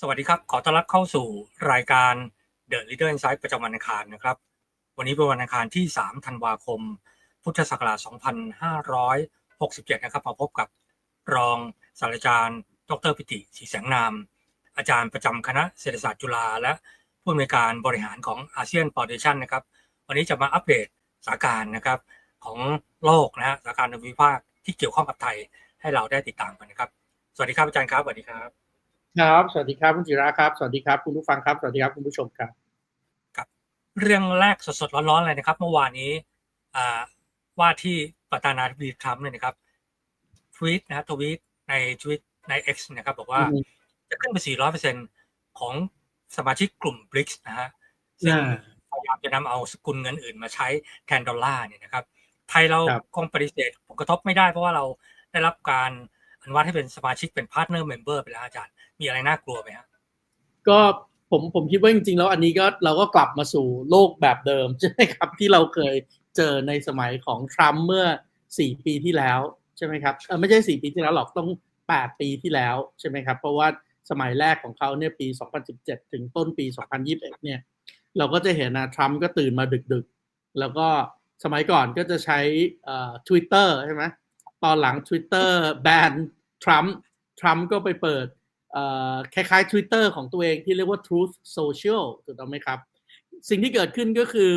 สวัสดีครับ ขอต้อนรับเข้าสู่รายการ The Leader Insight ประจำวันอังคารนะครับ วันนี้เป็นวันอังคารที่ 3 ธันวาคม พุทธศักราช 2567 นะครับ มาพบกับรองศาสตราจารย์ ดรปิติศรีแสงนาม อาจารย์ประจำคณะเศรษฐศาสตร์จุฬาและผู้อำนวยการบริหารของอาเซียนฟ u n เดชันนะครับ วันนี้จะมาอัปเดตสถานการณ์นะครับของโลกนะฮะสถานการณ์ในภูมิภาคที่เกี่ยวข้องกับไทยให้เราได้ติดตามกันนะครับ สวัสดีครับอาจารย์ครับ สวัสดีครับ ครับ สวัสดีครับคุณจิระครับ สวัสดีครับคุณผู้ฟังครับ สวัสดีครับคุณผู้ชมครับเรื่องแรกสดๆร้อนๆเลยนะครับ เมื่อวานนี้อ่าว่าที่ประธานาธิบดีทรัมป์เนี่ยนะครับทวีตนะฮะทวีตในทวีตใน X นะครับ บอกว่าอืมจะขึ้นไป 400%ของสมาชิกกลุ่ม BRICS นะฮะซึ่งอ่าพยายามจะนำเอาสกุลเงินอื่นมาใช้แทนดอลลาร์เนี่ยนะครับ ไทยเราครับคงปฏิเสธผลกระทบไม่ได้เพราะว่าเราได้รับการ อนุมัติให้เป็นสมาชิกเป็นพาร์ทเนอร์เมมเบอร์ไปแล้วอาจารย์ มีอะไรน่ากลัวไหมฮะก็ผมผมคิดว่าจริงๆ แล้วอันนี้ก็เราก็กลับมาสู่โลกแบบเดิมใช่ไหมครับที่เราเคยเจอในสมัยของทรัมป์เมื่อ 4 ปีที่แล้วใช่ไหมครับเออไม่ใช่ 4 ปีที่แล้วหรอกต้อง 8 ปีที่แล้วใช่ไหมครับเพราะว่าสมัยแรกของเขาเนี่ยปี 2017 ถึงต้นปี 2021 เนี่ยเราก็จะเห็นนะทรัมป์ก็ตื่นมาดึกๆ แล้วก็สมัยก่อนก็จะใช้ Twitter ใช่ไหมตอนหลัง Twitter แบน ทรัมป์ทรัมป์ก็ไปเปิดคล้ายๆ Twitter ของตัวเองที่เรียกว่า Truth Social ถูกต้องไหมครับ สิ่งที่เกิดขึ้นก็คือ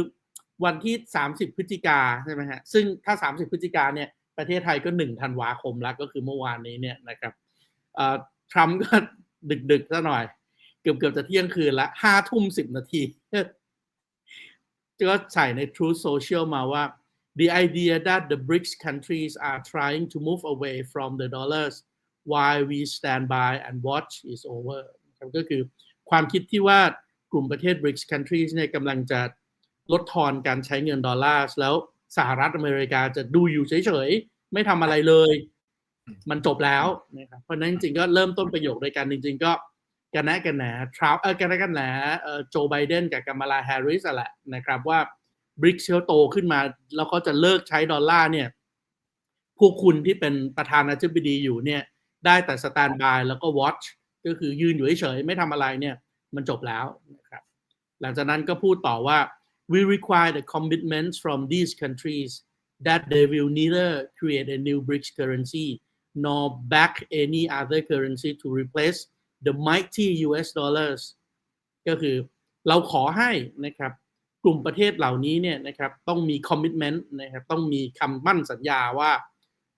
วันที่ 30 พฤศจิกาใช่ไหมฮะซึ่งถ้า 30 พฤศจิกาเนี่ยประเทศไทยก็1ธันวาคมแล้วก็คือเมื่อวานนี้เนี่ยนะครับทรัมป์ก็ดึกๆซะหน่อย เกือบเกือบๆจะเที่ยงคืนละห้าทุ่มสิบนาที ก็ใส่ใน Truth Social มาว่า the idea that the BRICS countries are trying to move away from the dollars while we stand by and watch is over นะครับก็คือความคิดที่ว่ากลุ่มประเทศ BRICS countries เนี่ยกำลังจะลดทอนการใช้เงินดอลลาร์แล้วสหรัฐอเมริกาจะดูอยู่เฉยๆ ไม่ทำอะไรเลย มันจบแล้วนะครับเพราะนั้นจริงๆก็เริ่มต้นประโยคโดยกันจริง ๆ ก็กันแนะกันแหนทรัมป์เออกันแนะกันแหน่โจไบเดนกับกัมมาลาแฮร์ริสอะแหละนะครับว่าบริกเขาโตขึ้นมา แล้วเขาจะเลิกใช้ดอลลาร์เนี่ยพวกคุณที่เป็นประธานาธิบดีอยู่เนี่ย ได้แต่สแตนบายแล้วก็วอชก็คือยืนอยู่เฉยๆไม่ทำอะไรเนี่ย มันจบแล้วนะครับหลังจากนั้นก็พูดต่อว่า we require the commitments from these countries that they will neither create a new BRICS currency nor back any other currency to replace the mighty US dollars ก็คือเราขอให้นะครับกลุ่มประเทศเหล่านี้เนี่ยนะครับต้องมีคอมมิชเมนต์นะครับต้องมีคำมั่นสัญญาว่า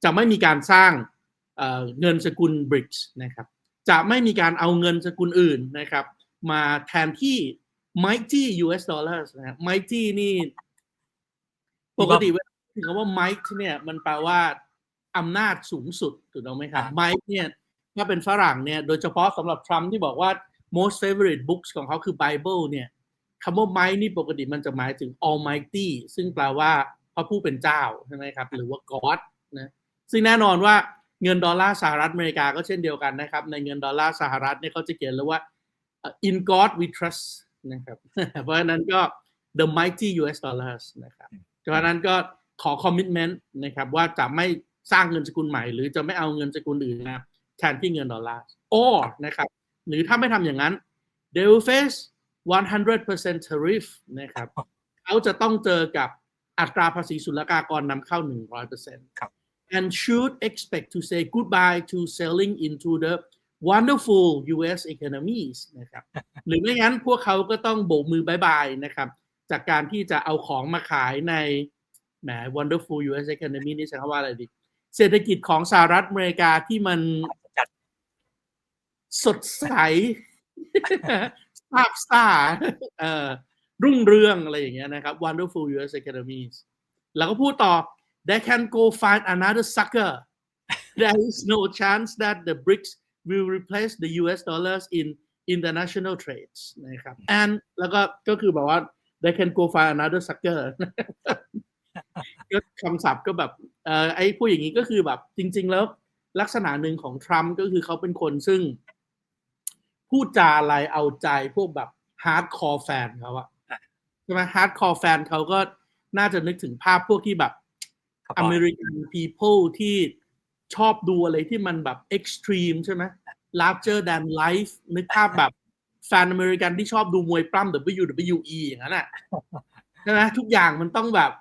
จะไม่มีการสร้าง เอ่อเงินสกุล BRICS นะครับจะไม่มีการเอาเงินสกุลอื่นนะครับ มาแทนที่ mighty US dollars นะฮะ mighty นี่ปกติเวลาถึงคำว่า might เนี่ยมันแปลว่าอำนาจสูงสุดถูกต้องไหมครับ might เนี่ยถ้าเป็นฝรั่งเนี่ยโดยเฉพาะสำหรับทรัมป์ที่บอกว่า most favorite books ของเขาคือ Bible เนี่ยคำว่า might นี่ปกติมันจะหมายถึง almighty ซึ่งแปลว่าพระผู้เป็นเจ้าใช่ไหมครับ หรือว่า God นะซึ่งแน่นอนว่า เงินดอลลาร์สหรัฐอเมริกาก็เช่นเดียวกันนะครับ ในเงินดอลลาร์สหรัฐเนี่ยเขาจะเขียนเลยว่า in God we trust นะครับ เพราะฉะนั้นก็ the mighty US dollars นะครับ เพราะฉะนั้นก็ขอ commitment นะครับว่าจะไม่สร้างเงินสกุลใหม่ หรือจะไม่เอาเงินสกุลอื่นนะแทนที่เงินดอลลาร์ or นะครับ หรือถ้าไม่ทำอย่างนั้น they will face 100% tariff นะครับเขาจะต้องเจอกับอัตราภาษีศุลกากรนำเข้า 100%ครับ and should expect to say goodbye to selling into the wonderful US economies นะครับหรือไม่งั้นพวกเขาก็ต้องโบกมือบายบายนะครับ จากการที่จะเอาของมาขายในแหม wonderful US economy นี่ใช้คำว่าอะไรดี เศรษฐกิจของสหรัฐอเมริกาที่มันจัดสดใสซาบซ่าเอ่อรุ่งเรืองอะไรอย่างเงี้ยนะครับ wonderful US economies แล้วก็พูดต่อ they can go find another sucker there is no chance that the BRICS will replace the US dollars in international trades นะครับ and แล้วก็ก็คือแบบว่า they can go find another sucker ก็คำศัพท์ก็แบบเอ่อไอ้พูดอย่างนี้ก็คือแบบจริง ๆ แล้วลักษณะหนึ่งของทรัมป์ก็คือเขาเป็นคนซึ่ง พูดจาอะไรเอาใจพวกแบบฮาร์ดคอร์แฟนเขาอะใช่ไหมฮาร์ดคอร์แฟนเขาก็น่าจะนึกถึงภาพพวกที่แบบครับ อเมริกัน people ที่ชอบดูอะไรที่มันแบบเอ็กซ์ตรีมใช่ไหม larger than life นึกภาพแบบแฟนอเมริกันที่ชอบดูมวยปล้ำ WWE อย่างนั้นอะใช่ไหมทุกอย่างมันต้องแบบ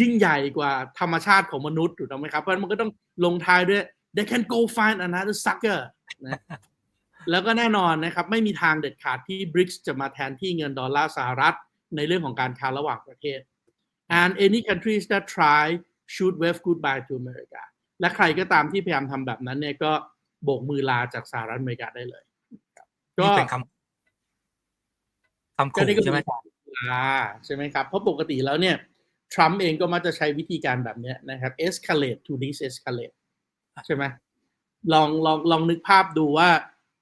ยิ่งใหญ่กว่าธรรมชาติของมนุษย์ถูกต้องไหมครับ เพราะฉะนั้นมันก็ต้องลงท้ายด้วย they can go find another sucker นะแล้วก็แน่นอนนะครับ ไม่มีทางเด็ดขาดที่ BRICS จะมาแทนที่เงินดอลลาร์สหรัฐ ในเรื่องของการค้าระหว่างประเทศ and any countries that try should wave goodbye to America และใครก็ตามที่พยายามทำแบบนั้นเนี่ยก็โบกมือลาจากสหรัฐอเมริกาได้เลยครับก็นี่เป็นคำคำก็ขู่นี่ก็ใช่ไหมเป็นการลาใช่ไหมครับ เพราะปกติแล้วเนี่ยทรัมป์เองก็มักจะใช้วิธีการแบบเนี้ยนะครับ escalate to dis-escalate ใช่ไหมลองลองลองนึกภาพดูว่า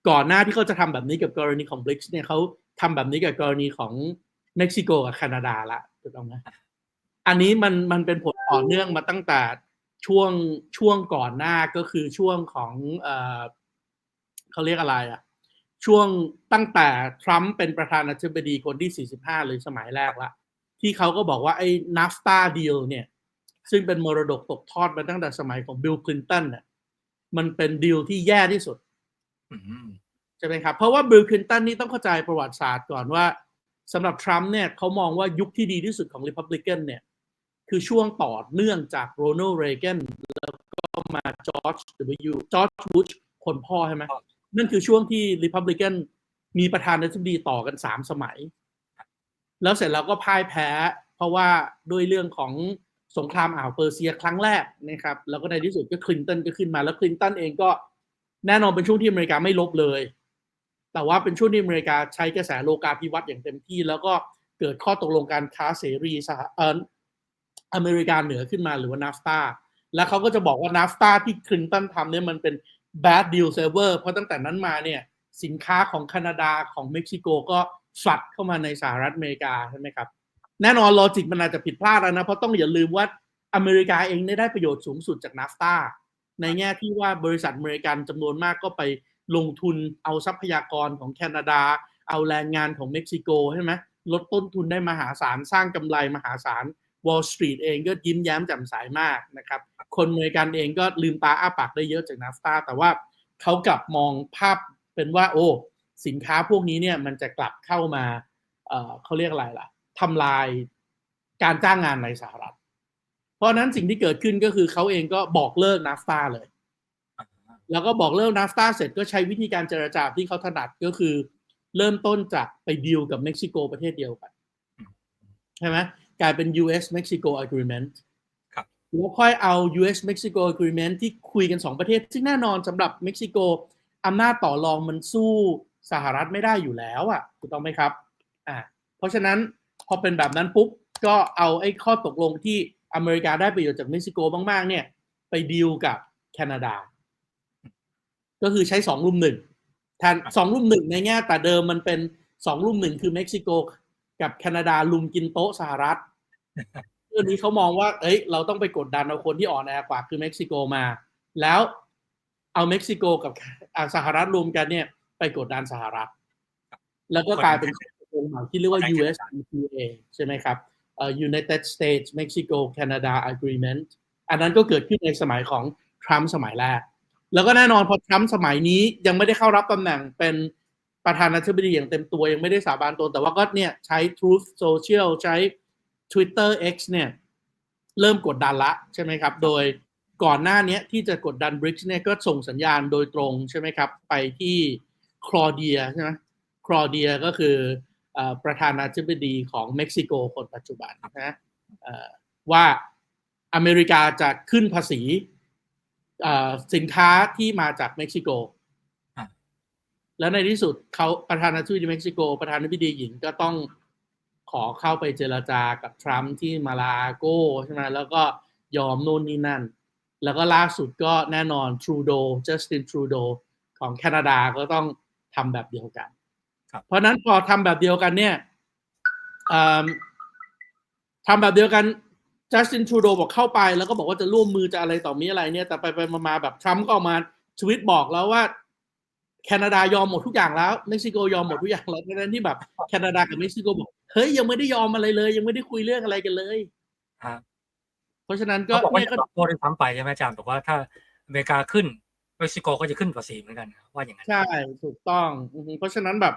ก่อนหน้าที่เขาจะทำแบบนี้กับกรณีของ BRICS เนี่ยเขาทำแบบนี้กับกรณีของเม็กซิโกกับแคนาดาละถูกต้องไหม อันนี้มันมันเป็นผลต่อเนื่องมาตั้งแต่ช่วงช่วงก่อนหน้าก็คือช่วงของเอ่อเขาเรียกอะไรอะช่วงตั้งแต่ทรัมป์เป็นประธานาธิบดีคนที่ 45เลยสมัยแรกละ ที่เขาก็บอกว่าไอ้ NAFTA deal เนี่ย ซึ่งเป็นมรดกตกทอดมาตั้งแต่สมัยของบิลคลินตันเนี่ยมันเป็นดีลที่แย่ที่สุดอืมใช่ไหมครับ เพราะว่าบิลคลินตันนี่ต้องเข้าใจประวัติศาสตร์ก่อนว่าสำหรับทรัมป์เนี่ยเขามองว่ายุคที่ดีที่สุดของ Republican เนี่ย คือช่วงต่อเนื่องจากโรนัลด์เรแกนแล้วก็มาจอร์จ W จอร์จบุชคนพ่อใช่ไหมนั่นคือช่วงที่ Republican มีประธานาธิบดีต่อกันสามสมัย แล้วเสร็จแล้วก็พ่ายแพ้ เพราะว่าด้วยเรื่องของสงครามอ่าวเปอร์เซียครั้งแรกนะครับ แล้วก็ในที่สุดก็คลินตันก็ขึ้นมา แล้วคลินตันเองก็แน่นอนเป็นช่วงที่อเมริกาไม่ลบเลย แต่ว่าเป็นช่วงที่อเมริกาใช้กระแสโลกาภิวัตน์อย่างเต็มที่ แล้วก็เกิดข้อตกลงการค้าเสรีสหเออ อเมริกาเหนือขึ้นมาหรือว่านาฟตาแล้วเขาก็จะบอกว่านาฟตาที่คลินตันทำเนี่ยมันเป็น bad deal saver เพราะตั้งแต่นั้นมาเนี่ยสินค้าของแคนาดาของเม็กซิโกก็ฝัดเข้ามาในสหรัฐอเมริกาใช่ไหมครับ แน่นอนลอจิกมันอาจจะผิดพลาดแล้วนะ เพราะต้องอย่าลืมว่าอเมริกาเองได้ประโยชน์สูงสุดจากนาฟตาในแง่ที่ว่าบริษัทอเมริกันจำนวนมากก็ไปลงทุนเอาทรัพยากรของแคนาดา เอาแรงงานของเม็กซิโกใช่ไหมลดต้นทุนได้มหาศาลสร้างกำไรมหาศาล Wall Street เองก็ยิ้มแย้มแจ่มใสมากนะครับ คนอเมริกันเองก็ลืมตาอ้าปากได้เยอะจากนาฟตาแต่ว่าเขากลับมองภาพเป็นว่า โอ้ สินค้าพวกนี้เนี่ยมันจะกลับเข้ามาเเขาเรียกอะไรล่ะทำลายการจ้างงานในสหรัฐ เพราะฉะนั้นสิ่งที่เกิดขึ้นก็คือเขาเองก็บอกเลิกนาฟตาเลย แล้วก็บอกเลิกนาฟตาเสร็จก็ใช้วิธีการเจรจาที่เขาถนัดก็คือ เริ่มต้นจากไปดีลกับเม็กซิโกประเทศเดียวกันใช่ไหม กลายเป็น US Mexico Agreement ครับแล้วค่อยเอา US Mexico Agreement ที่คุยกัน2ประเทศ ซึ่งแน่นอนสำหรับเม็กซิโกอำนาจต่อรองมันสู้สหรัฐไม่ได้อยู่แล้วอะถูกต้องไหมครับอ่าเพราะฉะนั้นพอเป็นแบบนั้นปุ๊บ ก็เอาไอ้ข้อตกลงที่อเมริกาได้ประโยชน์จากเม็กซิโกมากๆ เนี่ย ไปดีลกับแคนาดา ก็คือใช้สองรุ่มหนึ่งแทนสองรุ่มหนึ่งในแง่แต่เดิมมันเป็นสองรุ่มหนึ่งคือเม็กซิโกกับแคนาดาลุมกินโต๊ะสหรัฐ เรื่องนี้เขามองว่า เอ้ย เราต้องไปกดดันเอาคนที่อ่อนแอกว่าคือเม็กซิโกมา แล้วเอาเม็กซิโกกับอ่าสหรัฐรวมกันเนี่ย ไปกดดันสหรัฐ แล้วก็กลายเป็นข้อตกลงใหม่ที่เรียกว่า USMCA ใช่ไหมครับเอ่อ United States Mexico Canada Agreement อันนั้นก็เกิดขึ้นในสมัยของทรัมป์สมัยแรก แล้วก็แน่นอนพอทรัมป์สมัยนี้ยังไม่ได้เข้ารับตำแหน่งเป็นประธานาธิบดีอย่างเต็มตัวยังไม่ได้สาบานตนแต่ว่าก็เนี่ยใช้ Truth Social ใช้ Twitter X เนี่ยเริ่มกดดันละใช่ไหมครับ โดยก่อนหน้านี้ที่จะกดดัน BRICS เนี่ยก็ส่งสัญญาณโดยตรงใช่ไหมครับ ไปที่คลอเดียใช่ไหมคลอเดียก็คือเออประธานาธิบดีของเม็กซิโกคนปัจจุบันนะเอ่อว่าอเมริกาจะขึ้นภาษีเอ่อสินค้าที่มาจากเม็กซิโกอะแล้วในที่สุดเขาประธานาธิบดีเม็กซิโก ประธานาธิบดีหญิงก็ต้อง ขอเข้าไปเจรจากับทรัมป์ที่มาลาโกใช่ไหมแล้วก็ยอมนู่นนี่นั่น แล้วก็ล่าสุดก็แน่นอนทรูโดจัสตินทรูโดของแคนาดาก็ต้องทำแบบเดียวกันครับเพราะฉะนั้นพอทำแบบเดียวกันเนี่ยอืมทำแบบเดียวกันจัสตินทรูโดบอกเข้าไปแล้วก็บอกว่าจะร่วมมือจะอะไรต่อมีอะไรเนี่ย แต่ไปไปมาๆแบบทรัมป์ก็ออกมาทวิตบอกแล้วว่า แคนาดายอมหมดทุกอย่างแล้ว เม็กซิโกยอมหมดทุกอย่างแล้วดังนั้นที่แบบแคนาดากับเม็กซิโกบอก เฮ้ยยังไม่ได้ยอมอะไรเลย ยังไม่ได้คุยเรื่องอะไรกันเลยฮะเพราะฉะนั้นก็เขาบอกว่าเนี่ยจะก็ตอบโต้ด้วยซ้ำไปใช่ไหมอาจารย์บอกว่าถ้าอเมริกาขึ้นเม็กซิโกก็จะขึ้นภาษีเหมือนกันว่าอย่างนั้นใช่ถูกต้องอือฮึเพราะฉะนั้นแบบ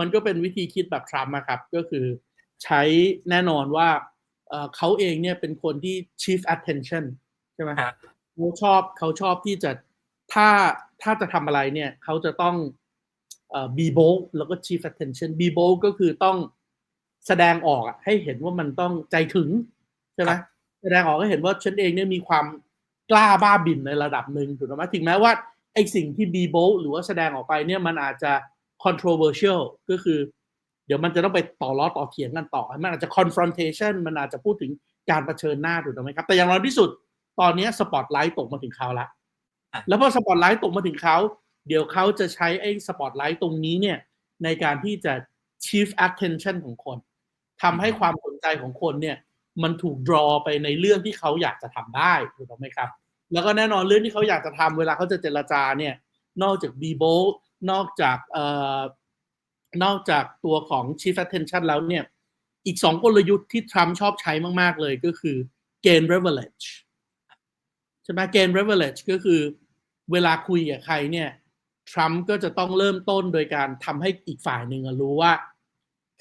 มันก็เป็นวิธีคิดแบบทรัมป์อะครับ ก็คือใช้แน่นอนว่าเอ่อเขาเองเนี่ยเป็นคนที่ chief attention ใช่ไหมฮะเขาชอบเขาชอบที่จะถ้าถ้าจะทำอะไรเนี่ยเขาจะต้องเอ่อ be bold แล้วก็ chief attention be bold ก็คือต้อง แสดงออกอะให้เห็นว่ามันต้องใจถึงใช่ไหมครับแสดงออกให้เห็นว่าฉันเองเนี่ยมีความกล้าบ้าบินในระดับหนึ่งถูกไหมถึงแม้ว่าไอสิ่งที่ be bold หรือว่าแสดงออกไปเนี่ยมันอาจจะ controversial ก็คือ เดี๋ยวมันจะต้องไปต่อล้อต่อเถียงกันต่อ มันอาจจะ confrontation มันอาจจะพูดถึงการรเผชิญหน้าถูกต้องไหมครับ แต่อย่างน้อยที่สุดตอนนี้สปอตไลท์ตกมาถึงเขาละอะแล้วพอสปอตไลท์ตกมาถึงเขา เดี๋ยวเขาจะใช้ไอ้สปอตไลท์ตรงนี้เนี่ยในการที่จะ chief attention ของคน ทำให้ความสนใจของคนเนี่ย มันถูก draw ไปในเรื่องที่เขาอยากจะทำได้ถูกต้องไหมครับ แล้วก็แน่นอนเรื่องที่เขาอยากจะทำเวลาเขาจะเจรจาเนี่ย นอกจาก be bold นอกจากเอ่อนอกจากตัวของ chief attention แล้วเนี่ย อีกสองกลยุทธ์ที่ทรัมป์ชอบใช้มาก ๆ เลยก็คือ gain leverage ใช่ไหม gain leverage ก็คือเวลาคุยกับใครเนี่ยทรัมป์ก็จะต้องเริ่มต้นโดยการทำให้อีกฝ่ายหนึ่งอะรู้ว่า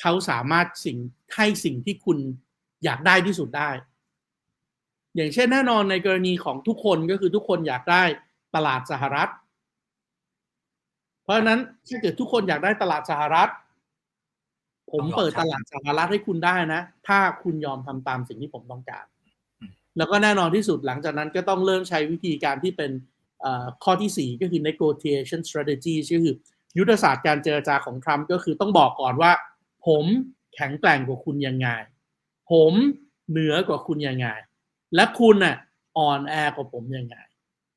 เขาสามารถสิ่งให้สิ่งที่คุณอยากได้ที่สุดได้ อย่างเช่นแน่นอนในกรณีของทุกคนก็คือทุกคนอยากได้ตลาดสหรัฐ เพราะฉะนั้นถ้าเกิดทุกคนอยากได้ตลาดสหรัฐ ผมเปิดตลาดสหรัฐให้คุณได้นะ ถ้าคุณยอมทำตามสิ่งที่ผมต้องการ แล้วก็แน่นอนที่สุดหลังจากนั้นก็ต้องเริ่มใช้วิธีการที่เป็นข้อที่ 4 ก็คือ negotiation strategy ก็คือยุทธศาสตร์การเจรจาของทรัมป์ก็คือต้องบอกก่อนว่า ผมแข็งแกร่งกว่าคุณยังไง ผมเหนือกว่าคุณยังไง และคุณน่ะอ่อนแอกว่าผมยังไง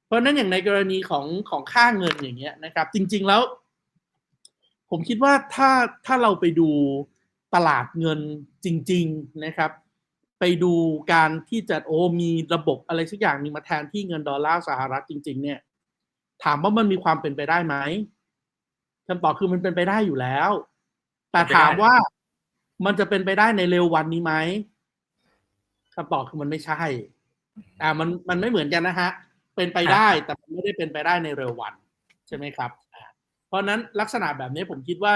เพราะนั้นอย่างในกรณีของของค่าเงินอย่างเงี้ยนะครับ จริง ๆแล้ว ผมคิดว่าถ้าถ้าเราไปดูตลาดเงินจริง ๆนะครับ ไปดูการที่จะโอ้มีระบบอะไรสักอย่างหนึงมาแทนที่เงินดอลลาร์สหรัฐจริง ๆ เนี่ย ถามว่ามันมีความเป็นไปได้ไหมคำตอบคือมันเป็นไปได้อยู่แล้ว แต่ถามว่ามันจะเป็นไปได้ในเร็ววันนี้ไหมคำตอบคือมันไม่ใช่ อ่ามันมันไม่เหมือนกันนะฮะ เป็นไปได้แต่มันไม่ได้เป็นไปได้ในเร็ววัน ใช่ไหมครับอ่าเพราะฉะนั้นลักษณะแบบนี้ผมคิดว่า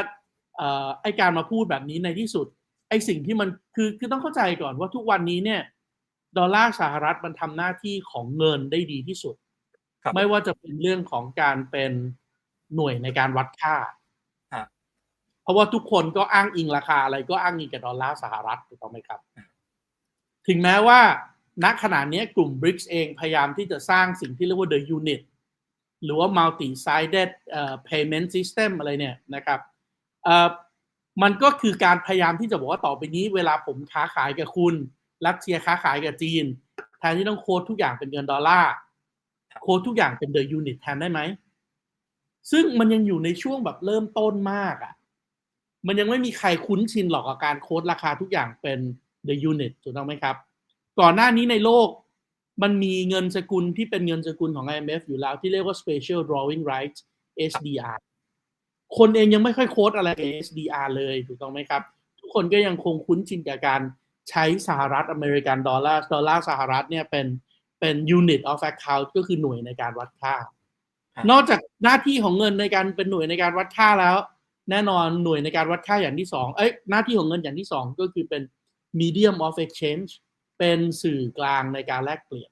เอ่อไอการมาพูดแบบนี้ในที่สุด ไอสิ่งที่มันคือคือต้องเข้าใจก่อนว่าทุกวันนี้เนี่ย ดอลลาร์สหรัฐมันทำหน้าที่ของเงินได้ดีที่สุดครับไม่ว่าจะเป็นเรื่องของการเป็นหน่วยในการวัดค่าอะ เพราะว่าทุกคนก็อ้างอิงราคาอะไรก็อ้างอิงกับดอลลาร์สหรัฐถูกต้องไหมครับ ถึงแม้ว่าณขณะนี้กลุ่ม BRICS เองพยายามที่จะสร้างสิ่งที่เรียกว่า the unit หรือว่า multi sided เอ่อ payment system อะไรเนี่ยนะครับเอ่อมันก็คือการพยายามที่จะบอกว่าต่อไปนี้ เวลาผมค้าขายกับคุณ รัสเซียค้าขายกับจีน แทนที่ต้องโค้ดทุกอย่างเป็นเงินดอลลาร์ โค้ดทุกอย่างเป็น the unit แทนได้ไหม ซึ่งมันยังอยู่ในช่วงแบบเริ่มต้นมากอะ่ะ มันยังไม่มีใครคุ้นชินหรอกกับการโค้ดราคาทุกอย่างเป็น the unit ถูกต้องไหมครับ ก่อนหน้านี้ในโลกมันมีเงินสกุลที่เป็นเงินสกุลของ IMF อยู่แล้วที่เรียกว่า special drawing rights SDR คนเองยังไม่ค่อยโค้ดอะไรกับ SDR เลยถูกต้องไหมครับ ทุกคนก็ยังคงคุ้นชินกับการใช้สหรัฐอเมริกันดอลลาร์ดอลลาร์สหรัฐเนี่ยเป็นเป็น unit of account ก็คือหน่วยในการวัดค่าครับนอกจากหน้าที่ของเงินในการเป็นหน่วยในการวัดค่าแล้ว แน่นอนหน่วยในการวัดค่าอย่างที่สองเอ้ยหน้าที่ของเงินอย่างที่สองก็คือเป็น medium of exchange เป็นสื่อกลางในการแลกเปลี่ยน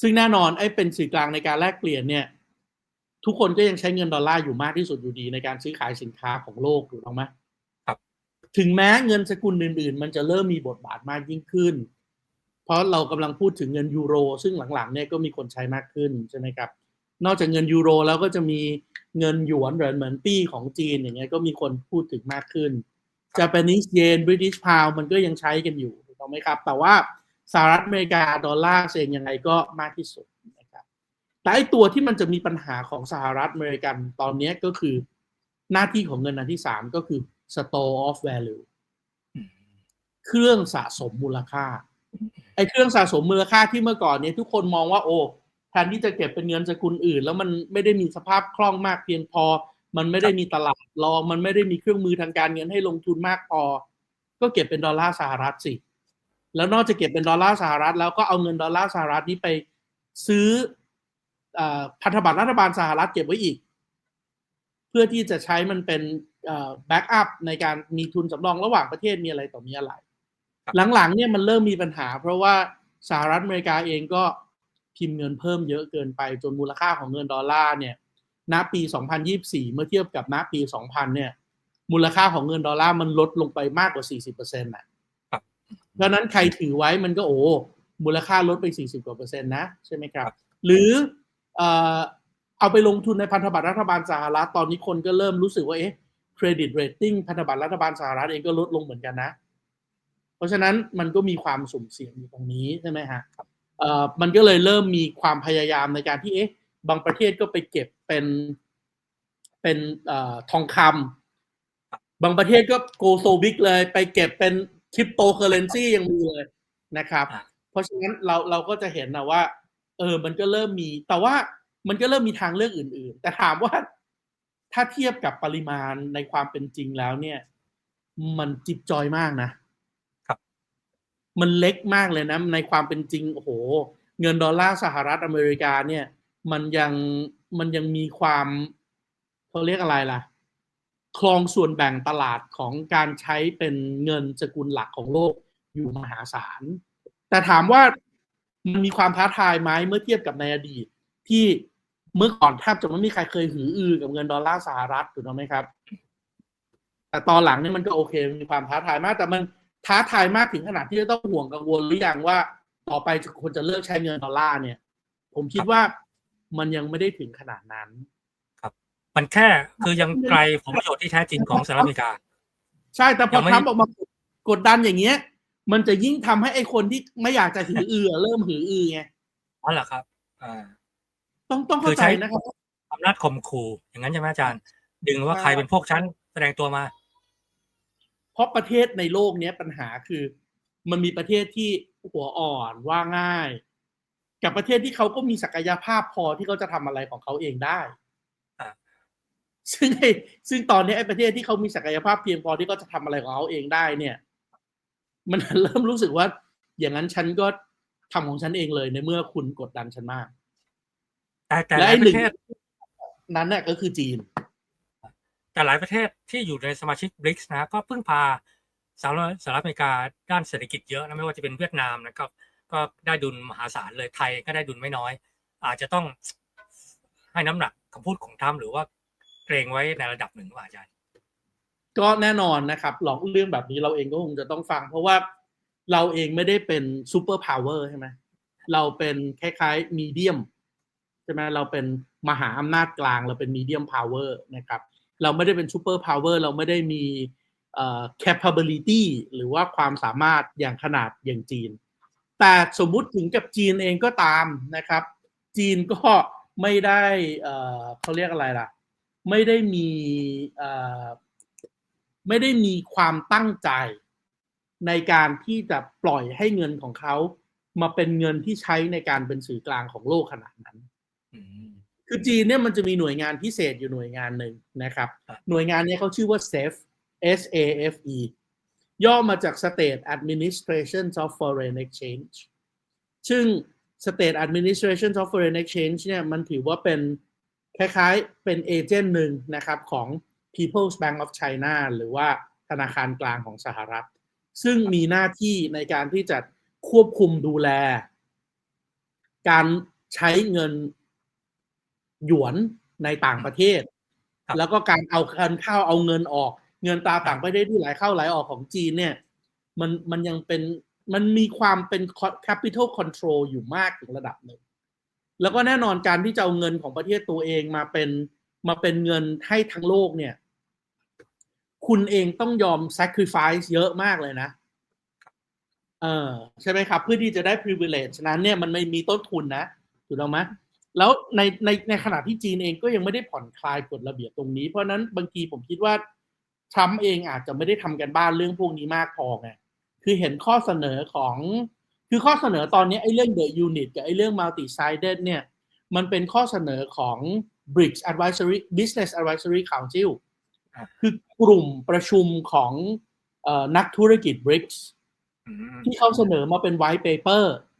ซึ่งแน่นอนไอ้เป็นสื่อกลางในการแลกเปลี่ยนเนี่ย ทุกคนก็ยังใช้เงินดอลลาร์อยู่มากที่สุดอยู่ดีในการซื้อขายสินค้าของโลกถูกต้องไหมครับ ถึงแม้เงินสกุลอื่น ๆ มันจะเริ่มมีบทบาทมากยิ่งขึ้น เพราะเรากำลังพูดถึงเงินยูโร ซึ่งหลังๆเนี่ยก็มีคนใช้มากขึ้นใช่ไหมครับ นอกจากเงินยูโรแล้วก็จะมีเงินหยวนเหรียญเหมือนปี้ของจีนอย่างเงี้ยก็มีคนพูดถึงมากขึ้น Japanese yen British pound มันก็ยังใช้กันอยู่ถูกไหมครับ แต่ว่าสหรัฐอเมริกาดอลลาร์เองยังไงก็มากที่สุดนะครับแต่ไอตัวที่มันจะมีปัญหาของสหรัฐอเมริกันตอนเนี้ยก็คือหน้าที่ของเงินอันที่สามก็คือ store of value เครื่องสะสมมูลค่าไอ้เครื่องสะสมมูลค่าที่เมื่อก่อนเนี้ทุกคนมองว่าโอ้ ทนที่จะเก็บเป็นเงินสกุลอื่น แล้วมันไม่ได้มีสภาพคล่องมากเพียงพอ มันไม่ได้มีตลาดรองมันไม่ได้มีเครื่องมือทางการเงินให้ลงทุนมากพอ ก็เก็บเป็นดอลลาร์สหรัฐสิ แล้วนอกจากเก็บเป็นดอลลาร์สหรัฐ แล้วก็เอาเงินดอลลาร์สหรัฐนี้ไปซื้อเอ่อพันธบัตรรัฐบาลสหรัฐเก็บไว้อีก เพื่อที่จะใช้มันเป็นแบ็กอัพในการมีทุนสำรองระหว่างประเทศมีอะไรต่อมีอะไรครับหลังๆเนี่ยมันเริ่มมีปัญหา เพราะว่าสหรัฐอเมริกาเองก็ พิมพ์เงินเพิ่มเยอะเกินไปจนมูลค่าของเงินดอลลาร์เนี่ยณปี 2024 เมื่อเทียบกับณปี 2000 เนี่ย มูลค่าของเงินดอลลาร์มันลดลงไปมากกว่า 40%น่ะครับเพราะฉะนั้นใครถือไว้มันก็โอ้มูลค่าลดไป 40 กว่าเปอร์เซ็นต์นะ ใช่ไหมครับ หรือเอ่อเอาไปลงทุนในพันธบัตรรัฐบาลสหรัฐตอนนี้คนก็เริ่มรู้สึกว่าเอ๊ะเครดิตเรตติ้งพันธบัตรรัฐบาลสหรัฐเองก็ลดลงเหมือนกันนะ เพราะฉะนั้นมันก็มีความสุ่มเสี่ยงอยู่ตรงนี้ใช่ไหมฮะเอ่อ มันก็เลยเริ่มมีความพยายามในการที่เอ๊ะ บางประเทศก็ไปเก็บเป็นเป็นอทองคำบางประเทศก็โกโซบิกเลย ไปเก็บเป็นคริปโตเคอเรนซียังมีเลยนะครับ เพราะฉะนั้นเราเราก็จะเห็นนะว่า เออ มันก็เริ่มมี แต่ว่ามันก็เริ่มมีทางเลือกอื่น ๆ แต่ถามว่าถ้าเทียบกับปริมาณในความเป็นจริงแล้วเนี่ย มันจิบจอยมากนะ มันเล็กมากเลยนะในความเป็นจริงโอ้โห เงินดอลลาร์สหรัฐอเมริกาเนี่ย มันยังมันยังมีความเขาเรียกอะไรล่ะ คลองส่วนแบ่งตลาดของการใช้เป็นเงินสกุลหลักของโลกอยู่มหาศาล แต่ถามว่ามันมีความท้าทายไหมเมื่อเทียบกับในอดีต ที่เมื่อก่อนแทบจะไม่มีใครเคยหืออือกับเงินดอลลาร์สหรัฐถูกต้องไหมครับ แต่ตอนหลังนี่มันก็โอเค มีความท้าทายมาก แต่มัน ท้าทายมากถึงขนาดที่จะต้องห่วงกังวลหรือยังว่าต่อไปคนจะเลิกใช้เงินดอลลาร์เนี่ย ผมคิดว่ามันยังไม่ได้ถึงขนาดนั้นมันแค่คือยังไกลผลประโยชน์ที่แท้จริงของสหรัฐอเมริกา ใช่แต่พยัองไม่ทรัมป์ออกมากดดันอย่างเงี้ย มันจะยิ่งทำให้ไอ้คนที่ไม่อยากจะหืออือเริ่มหืออือไงอ๋อเหรอครับ อ่า ต้องต้องคืเข้าอใจใช้นะครับอำนาจข่มขู่อย่างนั้นใช่ไหมอาจารย์ ดึงว่าใครเป็นพวกฉันแสดงตัวมา เพราะประเทศในโลกเนี้ยปัญหาคือ มันมีประเทศที่หัวอ่อนว่าง่าย กับประเทศที่เขาก็มีศักยภาพพอที่เขาจะทำอะไรของเขาเองได้อ่าซึ่งไอ้ซึ่งตอนนี้ไอ้ประเทศที่เขามีศักยภาพเพียงพอที่เขาจะทำอะไรของเขาเองได้เนี่ย มันเริ่มรู้สึกว่า อย่างนั้นฉันก็ทำของฉันเองเลยในเมื่อคุณกดดันฉันมาก แต่แต่หและลายไอ้ปหนึ่ระงเทศนั้นเนี่ยก็คือจีน แต่หลายประเทศที่อยู่ในสมาชิกบริกส์นะก็พึ่งพาสหรัฐสหรัฐอเมริกาด้านเศรษฐกิจเยอะนะไม่ว่าจะเป็นเวียดนามนะครับก็ได้ดุลมหาศาลเลยไทยก็ได้ดุลไม่น้อย อาจจะต้องให้น้ำหนักคำพูดของทรัมหรือว่าเกรงไว้ในระดับหนึ่งว่าอาจารย์ก็แน่นอนนะครับหลองเรื่องแบบนี้เราเองก็คงจะต้องฟัง เพราะว่าเราเองไม่ได้เป็นซูเปอร์พาวเวอร์ใช่ไหมเราเป็นคล้ายๆมีเดียมใช่ไหมเราเป็นมหาอำนาจกลาง เราเป็นมีเดียมพาวเวอร์นะครับ เราไม่ได้เป็นซูเปอร์พาวเวอร์เราไม่ได้มีเอ่อ capability หรือว่าความสามารถอย่างขนาดอย่างจีน แต่สมมุติถึงกับจีนเองก็ตามนะครับ จีนก็ไม่ได้เอ่อเขาเรียกอะไรล่ะ ไม่ได้มีเอ่อไม่ได้มีความตั้งใจในการที่จะปล่อยให้เงินของเขามาเป็นเงินที่ใช้ในการเป็นสื่อกลางของโลกขนาดนั้น คือจีนเนี่ยมันจะมีหน่วยงานพิเศษอยู่หน่วยงานหนึ่งนะครับครับหน่วยงานเนี้เขาชื่อว่า SAFE S A F E ย่อมาจาก State Administration of Foreign Exchange ซึ่ง State Administration of Foreign Exchange เนี่ยมันถือว่าเป็นคล้ายๆเป็นเอเจนต์หนึ่งนะครับของ People's Bank of China หรือว่าธนาคารกลางของสหรัฐ ซึ่งมีหน้าที่ในการที่จะควบคุมดูแล การใช้เงิน หยวนในต่างประเทศครับแล้วก็การเอาเงินเข้าเอาเงินออก เงินตราต่างประเทศที่ไหลเข้าไหลออกของจีนเนี่ย มันมันยังเป็นมันมีความเป็น capital control อยู่มากถึงระดับหนึ่ง แล้วก็แน่นอนการที่จะเอาเงินของประเทศตัวเองมาเป็นมาเป็นเงินให้ทั้งโลกเนี่ย คุณเองต้องยอม sacrifice เยอะมากเลยนะ เออใช่ไหมครับ เพื่อที่จะได้ privilege ฉะนั้นเนี่ยมันไม่มีต้นทุนนะ ถูกต้องไหม แล้วในในในขณะที่จีนเองก็ยังไม่ได้ผ่อนคลายกฎระเบียบตรงนี้ เพราะฉะนั้นบางทีผมคิดว่าทรัมป์เองอาจจะไม่ได้ทำกันบ้านเรื่องพวกนี้มากพอไงคือเห็นข้อเสนอของคือข้อเสนอตอนนี้ไอ้เรื่อง the unit กับไอ้เรื่อง multi sided เนี่ย มันเป็นข้อเสนอของ BRICS Advisory Business Advisory Council ครับคือกลุ่มประชุมของเออนักธุรกิจ BRICS อืมที่เขาเสนอมาเป็น white paper ครับ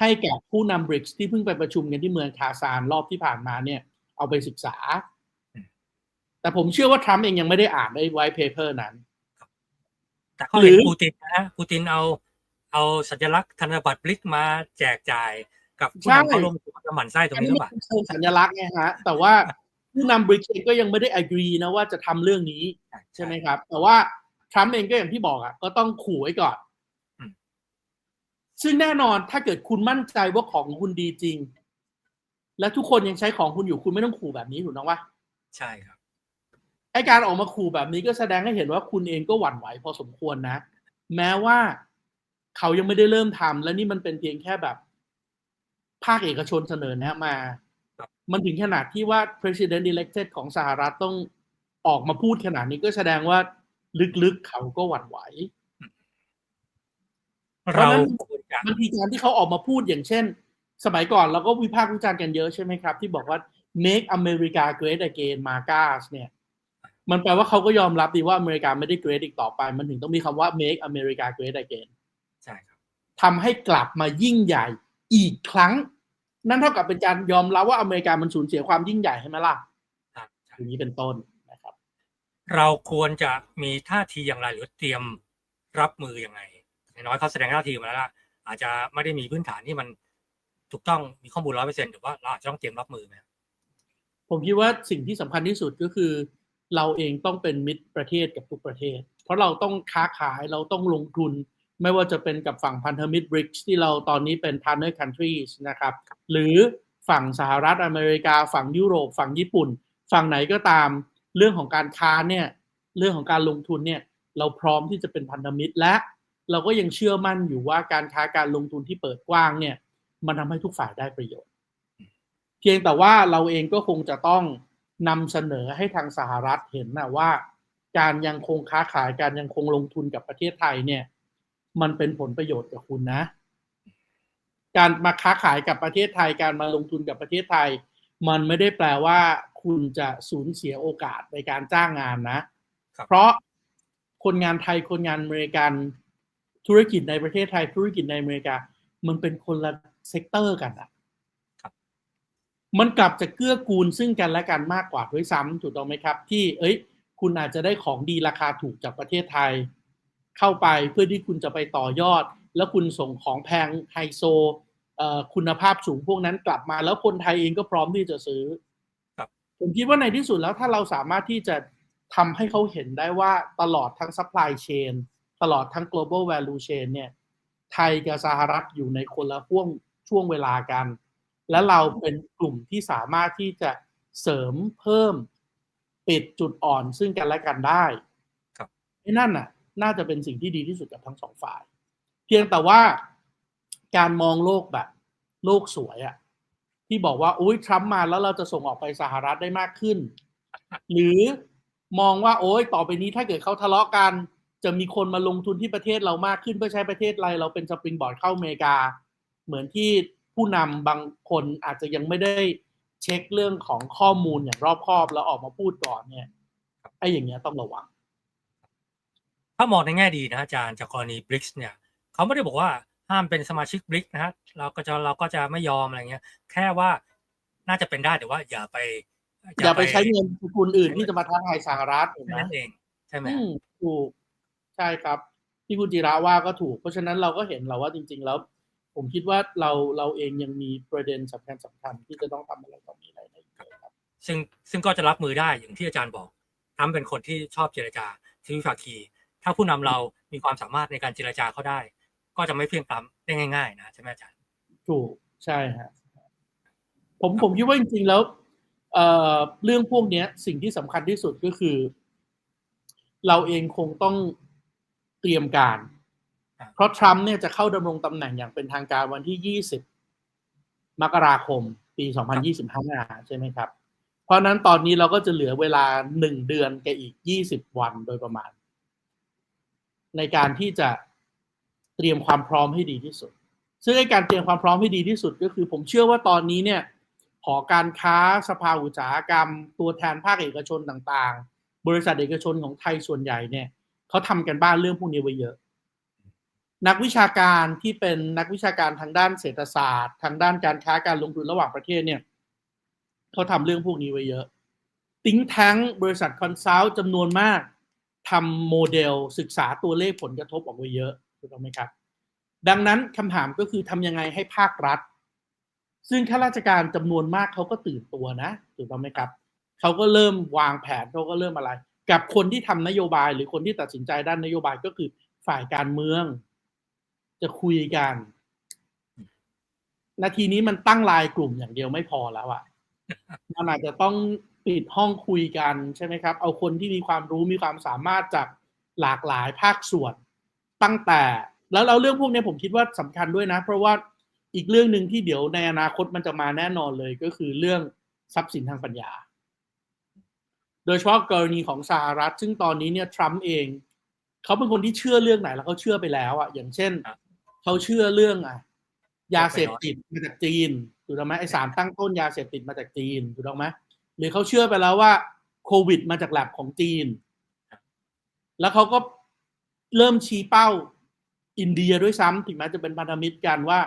ให้แก่ผู้นำบริกที่เพิ่งไปประชุมกันที่เมืองคาซานรอบที่ผ่านมาเนี่ย เอาไปศึกษา แต่ผมเชื่อว่าทรัมป์เองยังไม่ได้อ่านไอ้ไวท์เพเปอร์นั้น แต่เขาเห็นหรือปูตินนะฮะปูตินเอา เอาสัญลักษณ์ธนบัตรบลิกมาแจกจ่ายกับผู้นำเข้าร่วมประชุมจะหมั่นไส้ตรงอันนี้นี้หรือเปมัล่านเชิงสัญลักษณ์ไงฮะ แต่ว่าผู้นำบริกเองก็ยังไม่ได้ agree นะว่าจะทำเรื่องนี้ ใช่ไหมครับ แต่ว่าทรัมป์เองก็อย่างที่บอกอะก็ต้องขู่ไว้ก่อนอืม ซึ่งแน่นอนถ้าเกิดคุณมั่นใจว่าของคุณดีจริง และทุกคนยังใช้ของคุณอยู่คุณไม่ต้องขู่แบบนี้ถูกต้องปะใช่ครับไอการออกมาขู่แบบนี้ก็แสดงให้เห็นว่าคุณเองก็หวั่นไหวพอสมควรนะ แม้ว่าเขายังไม่ได้เริ่มทำและนี่มันเป็นเพียงแค่แบบ ภาคเอกชนเสนอแนะมาครับมันถึงขนาดที่ว่า president elected ของสหรัฐต้องออกมาพูดขนาดนี้ก็แสดงว่าลึกๆเขาก็หวั่นไหวเพเราราะฉะนั้นควรจะ บางทีการที่เขาออกมาพูดอย่างเช่น สมัยก่อนเราก็วิพากษ์วิจารณ์กันเยอะใช่ไหมครับ ที่บอกว่า make America great again มา g a s เนี่ย มันแปลว่าเขาก็ยอมรับดีว่าอเมริกาไม่ได้ great อีกต่อไป มันถึงต้องมีคำว่า make America great again ใช่ครับทำให้กลับมายิ่งใหญ่อีกครั้ง นั่นเท่ากับเป็นการยอมรับว่าอเมริกามันสูญเสียความยิ่งใหญ่ใช่ไหมล่ะครับใช่อย่างนี้เป็นต้นนะครับ เราควรจะมีท่าทีอย่างไรหรือเตรียมรับมือยังไงอย่างน้อยเขาแสดงท่าทีมาแล้วล่ะ อาจจะไม่ได้มีพื้นฐานที่มันถูกต้องมีข้อมูลร้อยเปอร์เซ็นต์แต่ว่าเราอาจจะต้องเตรียมรับมือไหมผมคิดว่าสิ่งที่สำคัญที่สุดก็คือ เราเองต้องเป็นมิตรประเทศกับทุกประเทศ เพราะเราต้องค้าขายเราต้องลงทุน ไม่ว่าจะเป็นกับฝั่งพันธมิตรบริกที่เราตอนนี้เป็น partner countries นะครับ หรือฝั่งสหรัฐอเมริกา ฝั่งยุโรป ฝั่งญี่ปุ่น ฝั่งไหนก็ตามเรื่องของการค้าเนี่ยเรื่องของการลงทุนเนี่ยเราพร้อมที่จะเป็นพันธมิตรและ เราก็ยังเชื่อมั่นอยู่ว่าการค้าการลงทุนที่เปิดกว้างเนี่ย มันทำให้ทุกฝ่ายได้ประโยชน์ เพียงแต่ว่าเราเองก็คงจะต้องนำเสนอให้ทางสหรัฐเห็นนะว่า การยังคงค้าขายการยังคงลงทุนกับประเทศไทยเนี่ย มันเป็นผลประโยชน์กับคุณนะ การมาค้าขายกับประเทศไทย การมาลงทุนกับประเทศไทย มันไม่ได้แปลว่าคุณจะสูญเสียโอกาสในการจ้างงานนะครับเพราะคนงานไทยคนงานอเมริกัน ธุรกิจในประเทศไทย ธุรกิจในอเมริกา มันเป็นคนละเซกเตอร์กันอะมันกลับจะเกื้อกูลซึ่งกันและกันมากกว่าด้วยซ้ำถูกต้องไหมครับ ที่ เอ้ย คุณอาจจะได้ของดีราคาถูกจากประเทศไทย เข้าไปเพื่อที่คุณจะไปต่อยอด แล้วคุณส่งของแพงไฮโซเอ่อคุณภาพสูงพวกนั้นกลับมา แล้วคนไทยเองก็พร้อมที่จะซื้อครับผมคิดว่าในที่สุดแล้วถ้าเราสามารถที่จะทำให้เขาเห็นได้ว่าตลอดทั้ง supply chain ตลอดทั้ง global value chain เนี่ยไทยกับสหรัฐอยู่ในคนละห่วงช่วงเวลากัน และเราเป็นกลุ่มที่สามารถที่จะเสริมเพิ่มปิดจุดอ่อนซึ่งกันและกันได้ครับไอ้นั่นน่ะ น่าจะเป็นสิ่งที่ดีที่สุดกับทั้งสองฝ่าย เพียงแต่ว่าการมองโลกแบบ โลกสวยอะที่บอกว่าอุ้ยทรัมป์มาแล้วเราจะส่งออกไปสหรัฐได้มากขึ้น หรือมองว่าโอ้ยต่อไปนี้ถ้าเกิดเขาทะเลาะกัน จะมีคนมาลงทุนที่ประเทศเรามากขึ้นเพื่อใช้ประเทศไรเราเป็นสปริงบอร์ดเข้าอเมริกา เหมือนที่ผู้นำบางคนอาจจะยังไม่ได้เช็คเรื่องของข้อมูลอย่างรอบคอบแล้วออกมาพูดก่อนเนี่ยไอ้อย่างเงี้ยต้องระวัง ถ้ามองในแง่ดีนะอาจารย์จากกรณีบริกส์เนี่ยเขาไม่ได้บอกว่าห้ามเป็นสมาชิกบริกนะฮะเราก็จะเราก็จะไม่ยอมอะไรเงี้ย แค่ว่าน่าจะเป็นได้แต่ว่าอย่าไป อย่าไปใช้เงินสกุลอื่นที่จะมาท้าทายสหรัฐถูกแค่ไหมนั้นเอง ใช่ไหมอืมถูกใช่ครับ ที่คุณจิระว่าก็ถูก เพราะฉะนั้นเราก็เห็นเราว่าจริง ๆ แล้ว ผมคิดว่าเราเราเองยังมีประเด็นสำคัญสำคัญที่จะต้องทำอะไรต่อมีอะไรในเยอะครับ ซึ่งซึ่งก็จะรับมือได้อย่างที่อาจารย์บอกทรัมป์เป็นคนที่ชอบเจรจาที่วิภาคี ถ้าผู้นำเรามีความสามารถในการเจรจาเขาได้ ก็จะไม่เพียงพล้ำได้ง่าย ๆ นะใช่ไหมอาจารย์ถูกใช่ฮะผมผมคิดว่าจริงๆแล้วเอ่อเรื่องพวกเนี้ยสิ่งที่สำคัญที่สุดก็คือ เราเองคงต้อง เตรียมการครับเพราะทรัมป์เนี่ยจะเข้าดำรงตำแหน่งอย่างเป็นทางการวันที่ 20 มกราคม ปี 2025 ใช่ไหมครับ เพราะฉะนั้นตอนนี้เราก็จะเหลือเวลาหนึ่งเดือนกับอีก 20 วันโดยประมาณ ในการที่จะเตรียมความพร้อมให้ดีที่สุด ซึ่งไอ้การเตรียมความพร้อมให้ดีที่สุดก็คือ ผมเชื่อว่าตอนนี้เนี่ยหอการค้าสภาอุตสาหกรรม ตัวแทนภาคเอกชนต่างๆ บริษัทเอกชนของไทยส่วนใหญ่เนี่ย เขาทำกันบ้านเรื่องพวกนี้ไว้เยอะ นักวิชาการที่เป็นนักวิชาการทางด้านเศรษฐศาสตร์ ทางด้านการค้าการลงทุนระหว่างประเทศเนี่ยเขาทำเรื่องพวกนี้ไว้เยอะติ้งแท้งบริษัทคอนซัลท์จำนวนมากทำโมเดลศึกษาตัวเลขผลกระทบออกไว้เยอะถูกต้องไหมครับ ดังนั้นคำถามก็คือทำยังไงให้ภาครัฐ ซึ่งข้าราชการจำนวนมากเขาก็ตื่นตัวนะถูกต้องไหมครับเขาก็เริ่มวางแผนเขาก็เริ่มอะไร กับคนที่ทำนโยบายหรือคนที่ตัดสินใจด้านนโยบายก็คือฝ่ายการเมือง จะคุยกันนาทีนี้มันตั้งไลายกลุ่มอย่างเดียวไม่พอแล้วอะมันอาจจะต้องปิดห้องคุยกันใช่ไหมครับ เอาคนที่มีความรู้มีความสามารถจากหลากหลายภาคส่วน ตั้งแต่แล้วเราเรื่องพวกนี้ผมคิดว่าสำคัญด้วยนะ เพราะว่าอีกเรื่องหนึ่งที่เดี๋ยวในอนาคตมันจะมาแน่นอนเลยก็คือเรื่องทรัพย์สินทางปัญญาโดยเฉพาะกรณีของสหรัฐ ซึ่งตอนนี้เนี่ยทรัมป์เองเขาเป็นคนที่เชื่อเรื่องไหนแล้วเขาเชื่อไปแล้วอะอย่างเช่นครับเขาเชื่อเรื่องอะยาเสพติดมาจากจีนถูกต้องไหมไอสารตั้งต้นยาเสพติดมาจากจีนถูกต้องไหมหรือเขาเชื่อไปแล้วว่าโควิดมาจากแลบของจีน แล้วเขาก็เริ่มชี้เป้าอินเดียด้วยซ้ำถึงแม้จะเป็นพันธมิตรกันว่า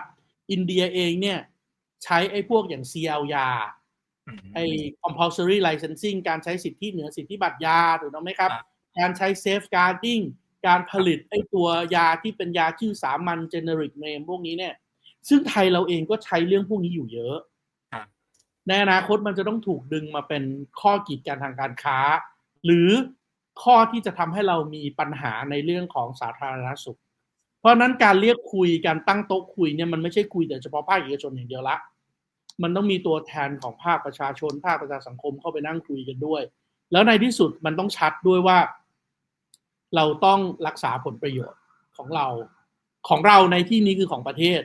อินเดียเองเนี่ย ใช้ไอ้พวกอย่าง CL ยาอืม ไอ้ compulsory licensing การใช้สิทธิเหนือสิทธิบัตรยาถูกต้องไหมครับครับ การใช้ safeguarding การผลิตไอ้ตัวยาที่เป็นยาชื่อสามัญ generic name พวกนี้เนี่ย ซึ่งไทยเราเองก็ใช้เรื่องพวกนี้อยู่เยอะครับในอนาคตมันจะต้องถูกดึงมาเป็นข้อกีดกันทางการค้า หรือข้อที่จะทำให้เรามีปัญหาในเรื่องของสาธารณสุข เพราะฉะนั้นการเรียกคุยการตั้งโต๊ะคุยเนี่ยมันไม่ใช่คุยแต่เฉพาะภาคเอกชนอย่างเดียวละ มันต้องมีตัวแทนของภาคประชาชน ภาคประชาสังคมเข้าไปนั่งคุยกันด้วย แล้วในที่สุดมันต้องชัดด้วยว่า เราต้องรักษาผลประโยชน์ของเรา ของเราในที่นี้คือของประเทศ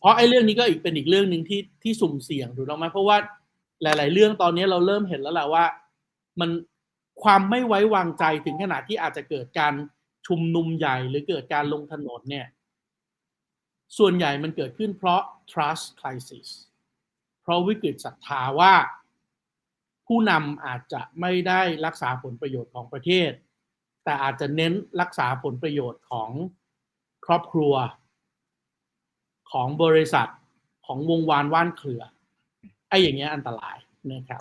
เพราะไอ้เรื่องนี้ก็อีกเป็นอีกเรื่องหนึ่งที่ที่สุ่มเสี่ยงถูกต้องไหมเพราะว่าหลาย ๆ เรื่องตอนนี้เราเริ่มเห็นแล้วแหละว่า มันความไม่ไว้วางใจถึงขนาดที่อาจจะเกิดการชุมนุมใหญ่หรือเกิดการลงถนนเนี่ย ส่วนใหญ่มันเกิดขึ้นเพราะ trust crisis เพราะวิกฤตศรัทธาว่า ผู้นำอาจจะไม่ได้รักษาผลประโยชน์ของประเทศ แต่อาจจะเน้นรักษาผลประโยชน์ของครอบครัว ของบริษัทของวงวานว่านเครือไอ้อย่างเงี้ยอันตรายนะครับ